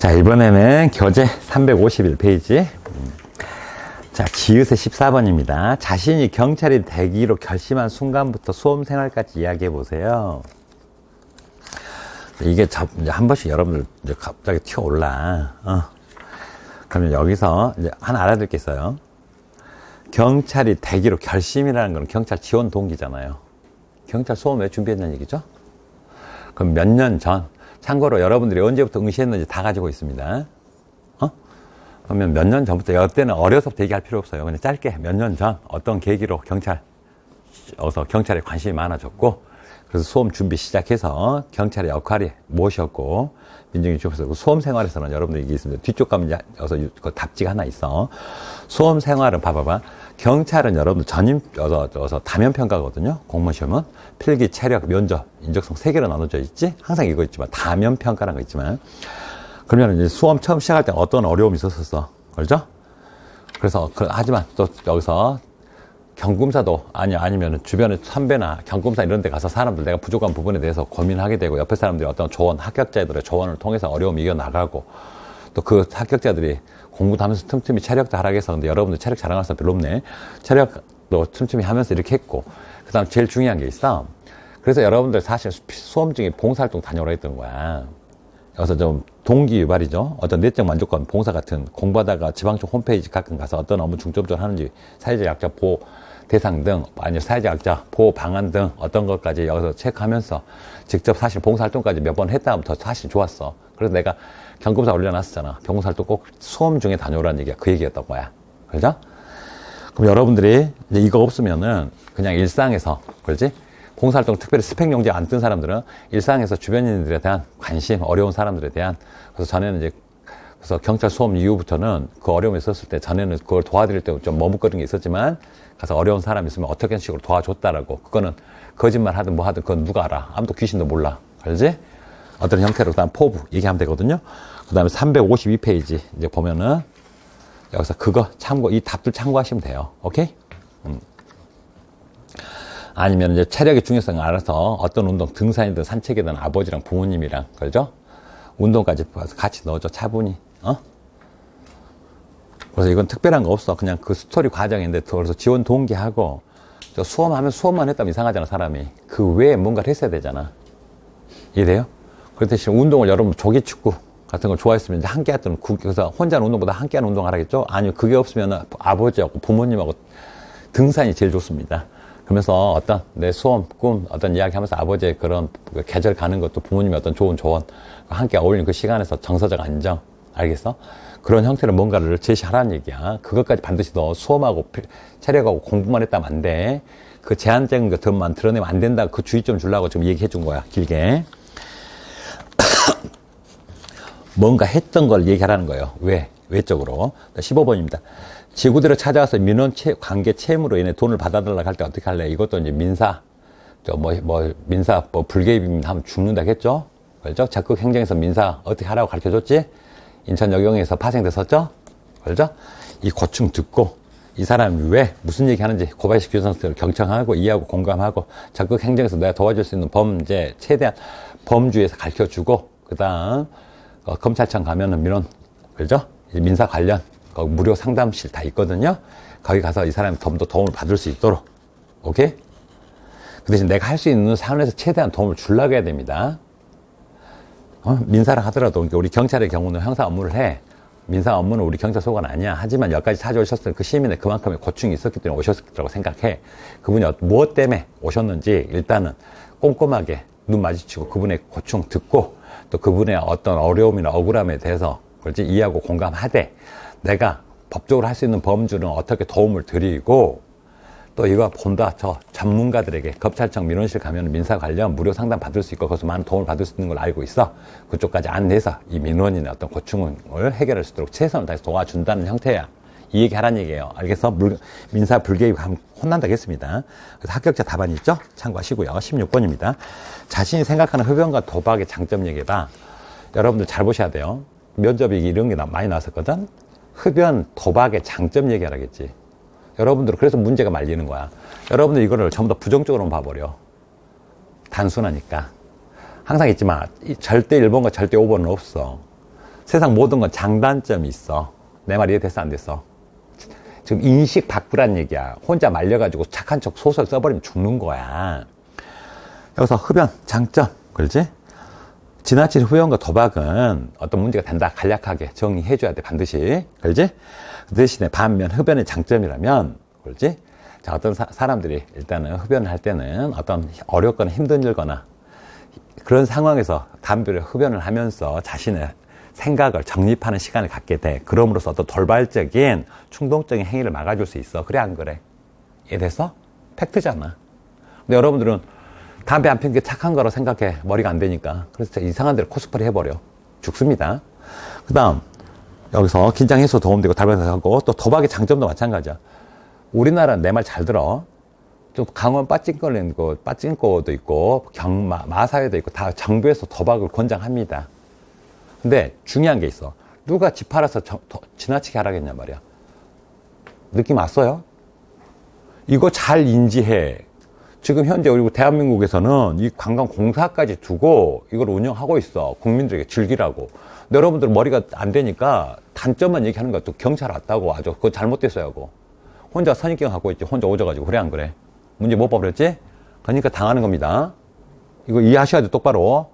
자, 이번에는 교재 351페이지. 자, 지읒의 14번입니다. 자신이 경찰이 되기로 결심한 순간부터 수험 생활까지 이야기해 보세요. 이게 저- 이제 한 번씩 여러분들 이제 갑자기 튀어 올라. 어. 그러면 여기서 이제 하나 알아둘 게 있어요. 경찰이 되기로 결심이라는 건 경찰 지원 동기잖아요. 경찰 수험 왜 준비했냐는 얘기죠? 그럼 몇 년 전, 참고로 여러분들이 언제부터 응시했는지 다 가지고 있습니다. 어? 그러면 몇 년 전부터, 이때는 어려서부터 얘기할 필요 없어요. 그냥 짧게 몇 년 전 어떤 계기로 경찰, 어서 경찰에 관심이 많아졌고, 그래서 수험 준비 시작해서 경찰의 역할이 무엇이었고, 민정이 주셨고, 수험 생활에서는 여러분들 이게 있습니다. 뒤쪽 가면 여기서 유- 그 답지가 하나 있어. 수험 생활은 봐봐봐. 경찰은 여러분들 전임, 여서, 여서 다면 평가거든요. 공무원 시험은. 필기, 체력, 면접, 인적성 세 개로 나눠져 있지? 항상 이거 있지만, 다면 평가라는 거 있지만. 그러면 이제 수험 처음 시작할 때 어떤 어려움이 있었었어. 그렇죠? 그래서, 그- 하지만 또 여기서 경금사도 아니 아니면 주변에 선배나 경금사 이런 데 가서 사람들 내가 부족한 부분에 대해서 고민하게 되고 옆에 사람들이 어떤 조언 합격자들의 조언을 통해서 어려움 이겨 나가고 또 그 합격자들이 공부도 하면서 틈틈이 체력도 하락해서 근데 여러분들 체력 자랑할 사람 별로 없네. 체력도 틈틈이 하면서 이렇게 했고 그 다음 제일 중요한 게 있어 그래서 여러분들 사실 수험 중에 봉사활동 다녀오라 했던 거야. 여기서 좀 동기 유발이죠. 어떤 내적 만족감, 봉사 같은 공부하다가 지방청 홈페이지 가끔 가서 어떤 업무 중점적으로 하는지 사회적 약자 보호 대상 등 아니면 사회적 약자 보호 방안 등 어떤 것까지 여기서 체크하면서 직접 사실 봉사활동까지 몇 번 했다면 더 사실 좋았어. 그래서 내가 경금사 올려놨었잖아. 봉사활동 꼭 수험 중에 다녀오라는 얘기가 그 얘기였던 거야. 그죠? 그럼 여러분들이 이제 이거 없으면은 그냥 일상에서, 그렇지? 봉사활동 특별히 스펙 용지 안 뜬 사람들은 일상에서 주변인들에 대한 관심, 어려운 사람들에 대한 그래서 전에는 이제 그래서 경찰 수험 이후부터는 그 어려움이 있었을 때 전에는 그걸 도와드릴 때 좀 머뭇거리는 게 있었지만 가서 어려운 사람 있으면 어떻게 식으로 도와줬다라고. 그거는 거짓말 하든 뭐 하든 그건 누가 알아. 아무도 귀신도 몰라. 알지? 어떤 형태로 그다음 포부 얘기하면 되거든요. 그 다음에 352페이지 이제 보면은 여기서 그거 참고 이 답들 참고하시면 돼요. 오케이? 아니면 이제 체력의 중요성을 알아서 어떤 운동, 등산이든 산책이든 아버지랑 부모님이랑, 그죠? 운동까지 같이 넣어줘, 차분히, 어? 그래서 이건 특별한 거 없어. 그냥 그 스토리 과정인데, 그래서 지원 동기하고, 저 수험하면 수험만 했다면 이상하잖아, 사람이. 그 외에 뭔가를 했어야 되잖아. 이해돼요? 그 대신 운동을 여러분 조기 축구 같은 걸 좋아했으면 이제 함께 그- 그래서 혼자 하는 운동보다 함께 하는 운동 하라겠죠? 아니면 그게 없으면 아버지하고 부모님하고 등산이 제일 좋습니다. 그러면서 어떤 내 수험, 꿈, 어떤 이야기 하면서 아버지의 그런 그 계절 가는 것도 부모님의 어떤 좋은 조언, 함께 어울리는 그 시간에서 정서적 안정, 알겠어? 그런 형태로 뭔가를 제시하라는 얘기야. 그것까지 반드시 너 수험하고 필- 체력하고 공부만 했다면 안 돼. 그 제한적인 것들만 드러내면 안 된다. 그 주의점 주려고 지금 얘기해 준 거야. 길게. 뭔가 했던 걸 얘기하라는 거예요. 왜? 외적으로. 15번입니다. 지구대로 찾아와서 민원 채, 관계 채무로 인해 돈을 받아달라고 할 때 어떻게 할래? 이것도 이제 민사, 저 뭐, 뭐, 민사, 뭐, 불개입 하면 죽는다 했죠? 그렇죠? 적극 행정에서 민사 어떻게 하라고 가르쳐 줬지? 인천 여경에서 파생됐었죠? 그렇죠? 이 고충 듣고, 이 사람이 왜, 무슨 얘기 하는지 고발식 규정서를 경청하고, 이해하고, 공감하고, 적극 행정에서 내가 도와줄 수 있는 범죄, 최대한 범주에서 가르쳐 주고, 그 다음, 어, 검찰청 가면은 민원, 그죠? 민사 관련, 거기 무료 상담실 다 있거든요. 거기 가서 이 사람이 좀 더 도움을 받을 수 있도록. 오케이? 그 대신 내가 할 수 있는 사안에서 최대한 도움을 주려고 해야 됩니다. 어? 민사를 하더라도, 우리 경찰의 경우는 형사 업무를 해. 민사 업무는 우리 경찰 소관 아니야. 하지만 여기까지 찾아오셨을 그 시민의 그만큼의 고충이 있었기 때문에 오셨다고 생각해. 그분이 어- 무엇 때문에 오셨는지 일단은 꼼꼼하게 눈 마주치고 그분의 고충 듣고 또 그분의 어떤 어려움이나 억울함에 대해서 그렇지 이해하고 공감하되 내가 법적으로 할 수 있는 범주는 어떻게 도움을 드리고 또 이거 본다 저 전문가들에게 검찰청 민원실 가면 민사 관련 무료 상담 받을 수 있고 거기서 많은 도움을 받을 수 있는 걸 알고 있어. 그쪽까지 안내서 이 민원이나 어떤 고충을 해결할 수 있도록 최선을 다해서 도와준다는 형태야. 이 얘기 하라는 얘기예요. 알겠어? 물- 민사 불개입하면 혼난다고 했습니다. 그래서 합격자 답안이 있죠? 참고하시고요. 16번입니다. 자신이 생각하는 흡연과 도박의 장점 얘기해봐. 여러분들 잘 보셔야 돼요. 면접이 이런 게 나- 많이 나왔었거든 흡연 도박의 장점 얘기하라겠지 여러분들 그래서 문제가 말리는 거야. 여러분들 이거를 전부 다 부정적으로만 봐버려. 단순하니까. 항상 있지만 이 절대 1번과 절대 5번은 없어. 세상 모든 건 장단점이 있어. 내 말 이해됐어, 안 됐어? 지금 인식 바꾸란 얘기야. 혼자 말려가지고 착한 척 소설 써버리면 죽는 거야. 여기서 흡연, 장점, 그렇지? 지나친 흡연과 도박은 어떤 문제가 된다. 간략하게 정의해줘야 돼, 반드시. 그렇지? 그 대신에 반면 흡연의 장점이라면, 그렇지? 자, 어떤 사, 사람들이 일단은 흡연을 할 때는 어떤 어렵거나 힘든 일거나 그런 상황에서 담배를 흡연을 하면서 자신의 생각을 정립하는 시간을 갖게 돼. 그럼으로써 어떤 돌발적인 충동적인 행위를 막아줄 수 있어. 그래, 안 그래? 이해됐어? 팩트잖아. 근데 여러분들은 담배 안 피는 게 착한 거라 생각해. 머리가 안 되니까. 그래서 이상한 데로 코스프레 해버려. 죽습니다. 그 다음, 여기서 긴장 해소 도움되고 달변하고 또 도박의 장점도 마찬가지야. 우리나라는 내 말 잘 들어. 좀 강원 빠찡거리는 거, 빠찡거도 있고, 경마, 마사회도 있고, 다 정부에서 도박을 권장합니다. 근데 중요한 게 있어. 누가 집 팔아서 저- 더 지나치게 하라겠냐 말이야. 느낌 왔어요? 이거 잘 인지해. 지금 현재 우리 대한민국에서는 이 관광 공사까지 두고 이걸 운영하고 있어. 국민들에게 즐기라고. 근데 여러분들 머리가 안 되니까 단점만 얘기하는 것도 경찰 왔다고 아주 그거 잘못됐어요 하고. 혼자 선입견 갖고 있지. 혼자 오져가지고. 그래 안 그래? 문제 못 봐버렸지? 그러니까 당하는 겁니다. 이거 이해하셔야 돼 똑바로.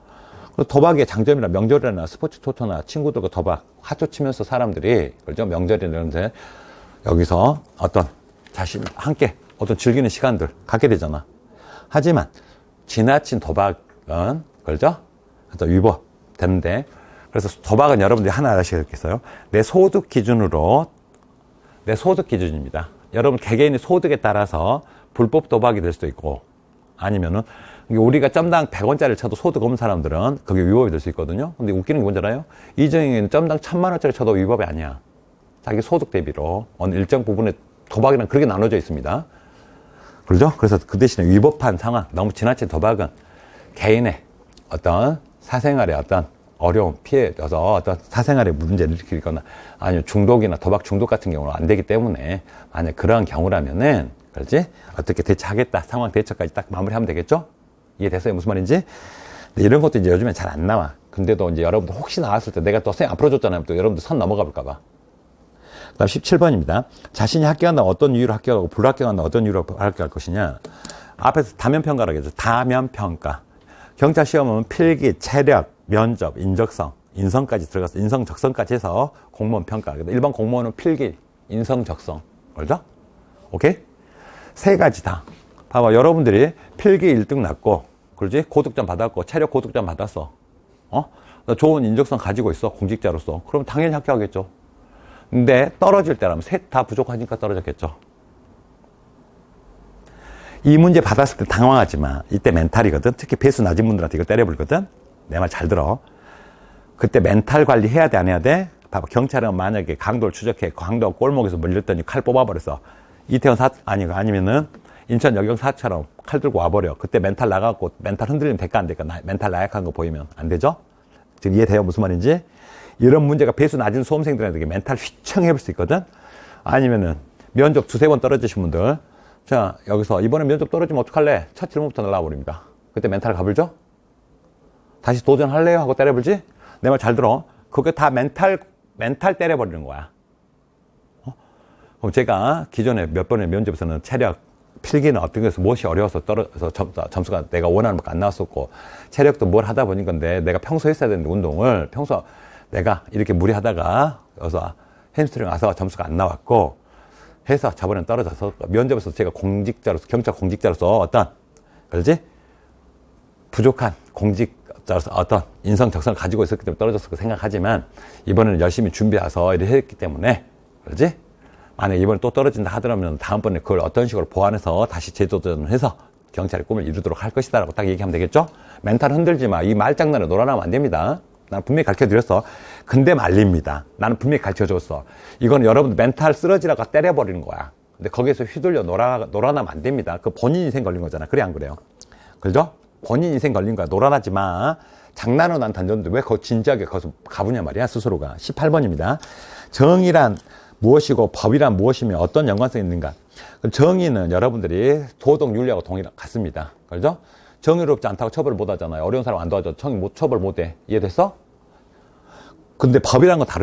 그리고 도박의 장점이나 명절이나 스포츠 토토나 친구들과 도박 화초 치면서 사람들이 그렇죠 명절이나 이런 데 여기서 어떤 자신 함께 어떤 즐기는 시간들 갖게 되잖아. 하지만 지나친 도박은 그렇죠? 어떤 위법 되는데 그래서 도박은 여러분들이 하나 아시겠어요? 내 소득 기준으로 내 소득 기준입니다. 여러분 개개인의 소득에 따라서 불법 도박이 될 수도 있고 아니면은 우리가 점당 100원짜리를 쳐도 소득 없는 사람들은 그게 위법이 될 수 있거든요. 근데 웃기는 게 뭔지 알아요? 이정희는 점당 1000만 원짜리 쳐도 위법이 아니야. 자기 소득 대비로 어느 일정 부분에 도박이랑 그렇게 나눠져 있습니다. 그렇죠? 그래서 그 대신에 위법한 상황, 너무 지나친 도박은 개인의 어떤 사생활에 어떤 어려움, 피해져서 어떤 사생활에 문제를 일으키거나 아니면 중독이나 도박 중독 같은 경우는 안 되기 때문에 만약 그러한 경우라면은 그렇지? 어떻게 대처하겠다. 상황 대처까지 딱 마무리하면 되겠죠? 이해됐어요? 무슨 말인지? 이런 것도 이제 요즘엔 잘안 나와. 근데도 이제 여러분들 혹시 나왔을 때 내가 또쌤 앞으로 줬잖아요. 또 여러분들 선 넘어가 볼까봐. 그 다음 17번입니다. 자신이 합격한다면 어떤 이유로 합격하고 불합격한다면 어떤 이유로 합격할 것이냐. 앞에서 다면평가라고 했죠. 다면평가. 경찰 시험은 필기, 체력, 면접, 인적성, 인성까지 들어가서 인성, 적성까지 해서 공무원 평가. 일반 공무원은 필기, 인성, 적성. 그렇죠? 오케이? 세 가지 다. 봐봐. 여러분들이 필기 1등 났고, 그러지? 고득점 받았고, 체력 고득점 받았어. 어? 너 좋은 인적성 가지고 있어. 공직자로서. 그럼 당연히 합격하겠죠. 근데 떨어질 때라면 셋 다 부족하니까 떨어졌겠죠. 이 문제 받았을 때 당황하지 마. 이때 멘탈이거든. 특히 배수 낮은 분들한테 이거 때려버리거든. 내 말 잘 들어. 그때 멘탈 관리 해야 돼, 안 해야 돼? 봐봐. 경찰은 만약에 강도를 추적해. 강도 골목에서 물렸더니 칼 뽑아버렸어. 이태원 사, 아니, 아니면은 인천 여경 사처럼 칼 들고 와버려. 그때 멘탈 나가고 멘탈 흔들리면 될까 안 될까? 나- 멘탈 나약한 거 보이면 안 되죠? 지금 이해돼요? 무슨 말인지? 이런 문제가 배수 낮은 수험생들한테 멘탈 휘청해 볼 수 있거든? 아니면은 면접 두세 번 떨어지신 분들. 자, 여기서 이번에 면접 떨어지면 어떡할래? 첫 질문부터 날라버립니다. 그때 멘탈 가불죠? 다시 도전할래요? 하고 때려불지? 내 말 잘 들어. 그게 다 멘탈, 멘탈 때려버리는 거야. 어? 그럼 제가 기존에 몇 번의 면접에서는 체력, 필기는 어떤 것에서 무엇이 어려워서 떨어져서 점, 점수가 내가 원하는 만큼 안 나왔었고, 체력도 뭘 하다 보니 건데, 내가 평소 했어야 되는데, 운동을, 평소 내가 이렇게 무리하다가, 여기서 햄스트링 와서 점수가 안 나왔고, 해서 저번엔 떨어져서, 면접에서 제가 공직자로서, 경찰 공직자로서 어떤, 그러지? 부족한 공직자로서 어떤 인성 적성을 가지고 있었기 때문에 떨어졌을 거 생각하지만 이번에는 열심히 준비해서 일을 했기 때문에 그러지? 만약 이번에 또 떨어진다 하더라면 다음번에 그걸 어떤 식으로 보완해서 다시 재도전을 해서 경찰의 꿈을 이루도록 할 것이다라고 딱 얘기하면 되겠죠? 멘탈 흔들지 마. 이 말장난에 놀아나면 안 됩니다. 난 분명히 가르쳐 드렸어. 근데 말립니다. 나는 분명히 가르쳐 줬어. 이건 여러분들 멘탈 쓰러지라고 때려버리는 거야. 근데 거기에서 휘둘려 놀아, 놀아나면 안 됩니다. 그 본인 인생 걸린 거잖아. 그래, 안 그래요? 그죠? 본인 인생 걸린 거야. 놀아나지 마. 장난은 난 던졌는데 왜 거 진지하게 거기서 가보냐 말이야, 스스로가. 18번입니다. 정의란 무엇이고 법이란 무엇이며 어떤 연관성이 있는가? 정의는 여러분들이 도덕 윤리하고 동일 같습니다. 그죠? 정의롭지 않다고 처벌을 못 하잖아요. 어려운 사람 안 도와줘. 처벌 못 해. 이해됐어? 근데 법이란 건 다르